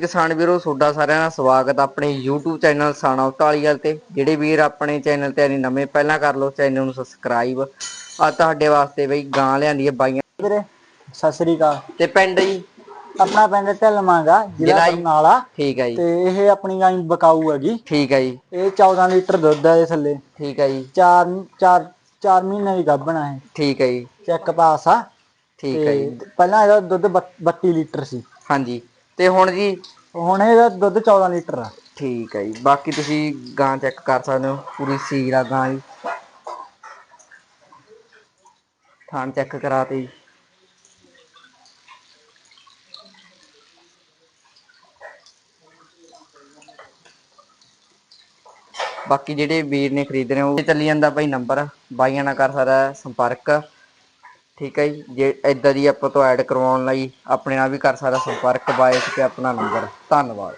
ਕਿਸਾਨ ਵੀਰੋ ਤੁਹਾਡਾ ਸਾਰਿਆਂ ਦਾ ਸਵਾਗਤ ਆਪਣੇ YouTube ਚੈਨਲ ਸਾਣਾ ਉਟਾਲੀਅਲ ਤੇ। ਜਿਹੜੇ ਵੀਰ ਆਪਣੇ ਚੈਨਲ ਤੇ ਨਹੀਂ ਨਵੇਂ ਪਹਿਲਾਂ ਕਰ ਲਓ ਚੈਨਲ ਨੂੰ ਸਬਸਕ੍ਰਾਈਬ ਆ ਤੁਹਾਡੇ ਵਾਸਤੇ ਬਈ ਗਾਂ ਲਿਆਂਦੀ ਹੈ ਬਾਈਆਂ। ਵੀਰੇ ਸਤਿ ਸ੍ਰੀ ਅਕਾਲ। ਤੇ ਪਿੰਡ ਜੀ? ਆਪਣਾ ਪਿੰਡ ਢਿਲਮਾਂਗਾ ਜ਼ਿਲ੍ਹਾ ਜ਼ਿਲ੍ਹਾ ਜੀ। ਬਰਨਾਲਾ। ਠੀਕ ਹੈ ਜੀ। ਤੇ ਇਹ ਆਪਣੀ ਗਾਂ ਬਕਾਊ ਹੈਗੀ। ਠੀਕ ਹੈ ਜੀ। ਇਹ 14 ਲੀਟਰ ਦੁੱਧ ਹੈ ਇਹ ਥੱਲੇ। ਠੀਕ ਹੈ ਜੀ। 4 4 4 ਮਹੀਨੇ ਦੀ ਗੱਭਣਾ ਹੈ ਠੀਕ ਹੈ ਜੀ। ਚੈੱਕ ਪਾਸ ਆ। ਠੀਕ ਹੈ ਜੀ। ਤੇ ਪਹਿਲਾਂ ਇਹਦਾ ਦੁੱਧ ਬੱਤ- 32 ਲੀਟਰ ਸੀ। ਹਾਂਜੀ। ਤੇ ਹੁਣ ਜੀ? ਹੁਣ ਇਹਦਾ ਦੁੱਧ 14 ਲੀਟਰ ਆ। ਠੀਕ ਹੈ ਜੀ। ਬਾਕੀ ਤੁਸੀਂ ਗਾਂ ਚੈੱਕ ਕਰ ਸਕਦੇ ਹੋ ਪੂਰੀ ਸੀਲ ਆ ਗਾਂ ਜੀ। ਥਾਣ ਚੈੱਕ ਕਰਾਤੇ। ਜੀ ਬਾਕੀ ਜਿਹੜੇ ਵੀਰ ਨੇ ਖਰੀਦਣੇ ਉਹ ਚੱਲੀ ਜਾਂਦਾ ਭਾਈ ਨੰਬਰ ਬਾਈਆਂ ਨਾਲ ਕਰ ਸਕਦਾ ਸੰਪਰਕ। ਠੀਕ ਹੈ ਜੀ, ਜੇ ਇਦਾਂ ਦੀ ਆਪਾਂ ਤੋਂ ਐਡ ਕਰਵਾਉਣ ਲਈ ਆਪਣੇ ਨਾਲ ਵੀ ਕਰ ਸਕਦਾ ਸੰਪਰਕ ਬਾਇਸ ਤੇ ਆਪਣਾ ਨੰਬਰ ਧੰਨਵਾਦ।